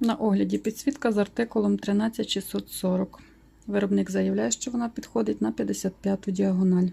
На огляді підсвітка з артикулом 13640. Виробник заявляє, що вона підходить на 55-ту діагональ.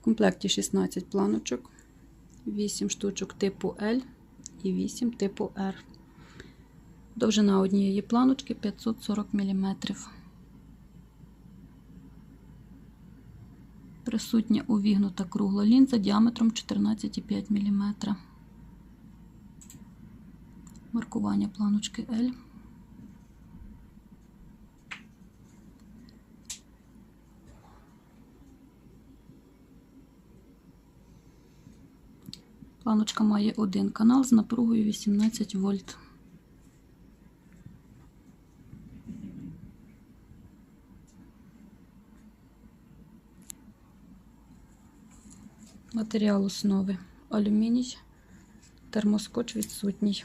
В комплекті 16 планочок, 8 штучок типу L і 8 типу R. Довжина однієї планочки 540 мм. Присутня увігнута кругла лінза діаметром 14,5 мм. Маркування планочки L. Планочка має один канал з напругою 18 вольт. Матеріал основи алюміній, термоскоч відсутній.